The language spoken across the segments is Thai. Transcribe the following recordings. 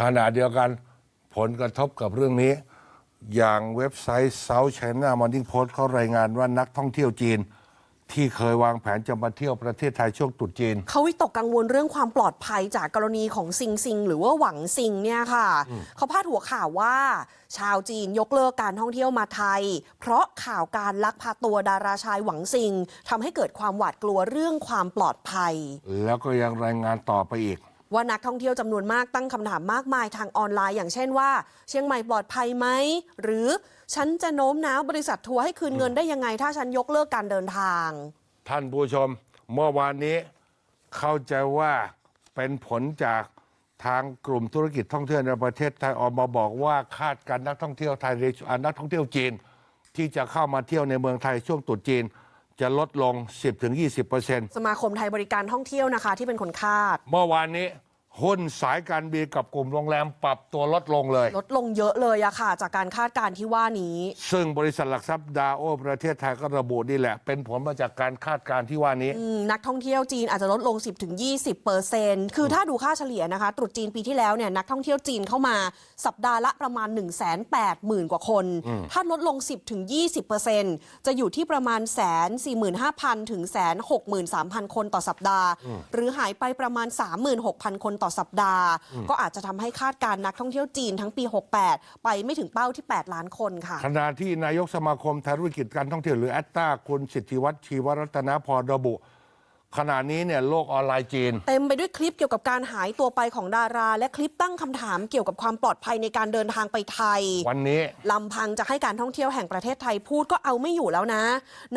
ขณะเดียวกันผลกระทบกับเรื่องนี้ อย่างเว็บไซต์ South China Morning Post เขารายงานว่านักท่องเที่ยวจีน ที่เคยวางแผนจะมาเที่ยวประเทศไทยช่วงตรุษจีน เขาวิตกกังวลเรื่องความปลอดภัยจากกรณีของซิงซิง หรือว่าหวังซิงเนี่ยค่ะ เขาพาดหัวข่าวว่า ชาวจีนยกเลิกการท่องเที่ยวมาไทย เพราะข่าวการลักพาตัวดาราชายหวังซิงทำให้เกิดความหวาดกลัวเรื่องความปลอดภัย แล้วก็ยังรายงานต่อไปอีก ว่านักท่องเที่ยวจำนวนมากตั้งคำถามมากมายทางออนไลน์ อย่างเช่นว่า เชียงใหม่ปลอดภัยไหม หรือฉันจะโน้มน้าวบริษัททัวร์ให้คืนเงินได้ยังไง ถ้าฉันยกเลิกการเดินทาง ท่านผู้ชม เมื่อวานนี้เข้าใจว่าเป็นผลจากทางกลุ่มธุรกิจท่องเที่ยวในประเทศไทยออกมาบอกว่าคาดการนักท่องเที่ยวไทยอ่านักท่องเที่ยวจีน ที่จะเข้ามาเที่ยวในเมืองไทยช่วงตรุษจีน จะลดลง 10-20%สมาคมไทยบริการท่องเที่ยวนะคะ ที่เป็นคนคาด เมื่อวานนี้ หุ้นสายการบินกับกลุ่มโรงแรมปรับตัวลดลงเลย ลดลงเยอะเลยอะค่ะ จากการคาดการณ์ที่ว่านี้ ซึ่งบริษัทหลักทรัพย์ดาวโอประเทศไทยก็ระบุนี่แหละ เป็นผลมาจากการคาดการณ์ที่ว่านี้ อืมนักท่องเที่ยวจีนอาจจะลดลง 10-20เปอร์เซ็นต์คือถ้าดูค่าเฉลี่ยนะคะ ตรุษจีนปีที่แล้วเนี่ยนักท่องเที่ยวจีนเข้ามาสัปดาห์ละประมาณ 1 8 0 0 0 0 กว่าคน ถ้าลดลง 10-20เปอร์เซ็นต์จะอยู่ที่ประมาณแสน45,000ถึงแสน63,000คนต่อสัปดาห์ หรือหายไปประมาณ 36,000 คนต่อสัปดาห์ ก็อาจจะทำให้คาดการณ์นักท่องเที่ยวจีนทั้งปี 68 ไปไม่ถึงเป้าที่ 8 ล้านคนค่ะ ขณะที่นายกสมาคมธุรกิจการท่องเที่ยวหรือแอตตาคุณสิทธิวัฒน์ชีวรัตนพรระบุ ขณะนี้เนี่ยโลกออนไลน์จีน เต็มไปด้วยคลิปเกี่ยวกับการหายตัวไปของดารา และคลิปตั้งคำถามเกี่ยวกับความปลอดภัยในการเดินทางไปไทย วันนี้ลำพังจะให้การท่องเที่ยวแห่งประเทศไทยพูดก็เอาไม่อยู่แล้วนะ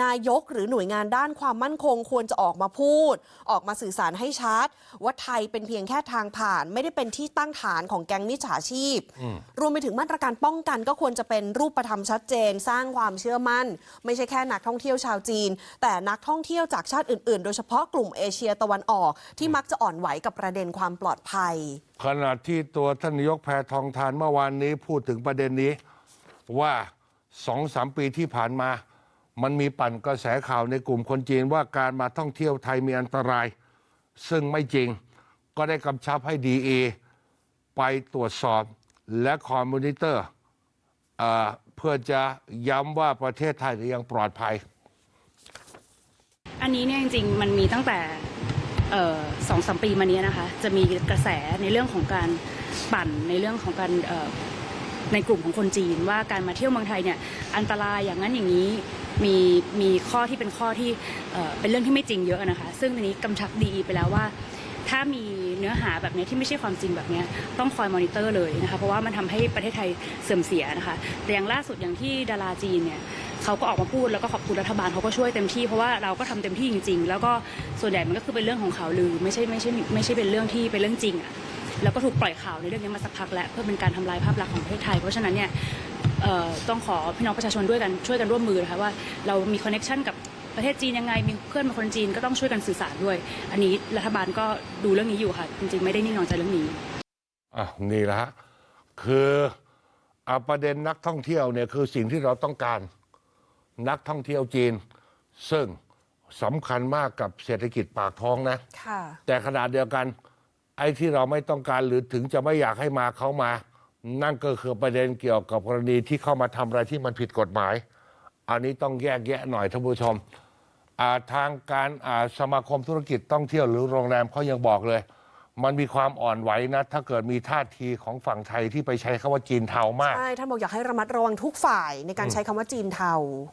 นายกหรือหน่วยงานด้านความมั่นคงควรจะออกมาพูด ออกมาสื่อสารให้ชัด ว่าไทยเป็นเพียงแค่ทางผ่าน ไม่ได้เป็นที่ตั้งฐานของแก๊งมิจฉาชีพ รวมไปถึงมาตรการป้องกันก็ควรจะเป็นรูปธรรมชัดเจน สร้างความเชื่อมั่น ไม่ใช่แค่นักท่องเที่ยวชาวจีน แต่นักท่องเที่ยวจากชาติอื่น ๆ โดยเฉพาะกลุ่มเอเชียตะวันออก ที่มักจะอ่อนไหวกับประเด็นความปลอดภัย ขณะที่ตัวท่านนายกแพทองทานเมื่อวานนี้พูดถึงประเด็นนี้ว่าสองสามปีที่ผ่านมา มันมีปั่นกระแสข่าวในกลุ่มคนจีนว่าการมาท่องเที่ยวไทยมีอันตราย ซึ่งไม่จริงก็ได้กำชับให้ดีเอไปตรวจสอบและคอมมูนิเตอร์เพื่อจะย้ำว่าประเทศไทยยังปลอดภัย อันนี้เนี่ยจริงๆมันมีตั้งแต่สองสามปีมานี้นะคะ จะมีกระแสในเรื่องของการปั่นในเรื่องของการในกลุ่มของคนจีนว่าการมาเที่ยวเมืองไทยเนี่ยอันตรายอย่างนั้นอย่างนี้มีมีข้อที่เป็นข้อที่เออเป็นเรื่องที่ไม่จริงเยอะนะคะ ซึ่งทีนนี้กำชับดีไปแล้วว่า ถ้ามีเนื้อหาแบบนี้ที่ไม่ใช่ความจริงแบบนี้ต้องคอยมอนิเตอร์เลยนะคะเพราะว่ามันทำให้ประเทศไทยเสื่อมเสียนะคะแต่อย่างล่าสุดอย่างที่ดาราจีนเนี่ยเขาก็ออกมาพูดแล้วก็ขอบคุณรัฐบาลเขาก็ช่วยเต็มที่เพราะว่าเราก็ทำเต็มที่จริง ๆ แล้วก็ส่วนใหญ่มันก็คือเป็นเรื่องของข่าวลือ ไม่ใช่ไม่ใช่ไม่ใช่เป็นเรื่องที่เป็นเรื่องจริงอะแล้วก็ถูกปล่อยข่าวในเรื่องนี้มาสักพักแล้วเพื่อเป็นการทำลายภาพลักษณ์ของประเทศไทย เพราะฉะนั้นเนี่ยต้องขอพี่น้องประชาชนด้วยกันช่วยกันร่วมมือนะคะว่าเรามีคอนเน็ชันกับ ประเทศจีนยังไงมีเพื่อนเป็นคนจีนก็ต้องช่วยกันสื่อสารด้วย อันนี้รัฐบาลก็ดูเรื่องนี้อยู่ค่ะ จริงๆ ไม่ได้นิ่งนอนใจเรื่องนี้อะนี่แหละฮะคืออะประเด็นนักท่องเที่ยวเนี่ยคือสิ่งที่เราต้องการนักท่องเที่ยวจีน ซึ่งสำคัญมากกับเศรษฐกิจปากท้องนะค่ะแต่ขนาดเดียวกันไอ้ที่เราไม่ต้องการหรือถึงจะไม่อยากให้มาเขามา นั่นก็คือประเด็นเกี่ยวกับกรณีที่เข้ามาทำอะไรที่มันผิดกฎหมาย อันนี้ต้องแยกแยะหน่อยท่านผู้ชม อ่าทางการอ่าสมาคมธุรกิจท่องเที่ยวหรือโรงแรมเขายังบอกเลย มันมีความอ่อนไหวนะ ถ้าเกิดมีท่าทีของฝั่งไทยที่ไปใช้คำว่าจีนเทามาก ใช่ ท่านบอกอยากให้ระมัดระวังทุกฝ่ายในการใช้คำว่าจีนเทา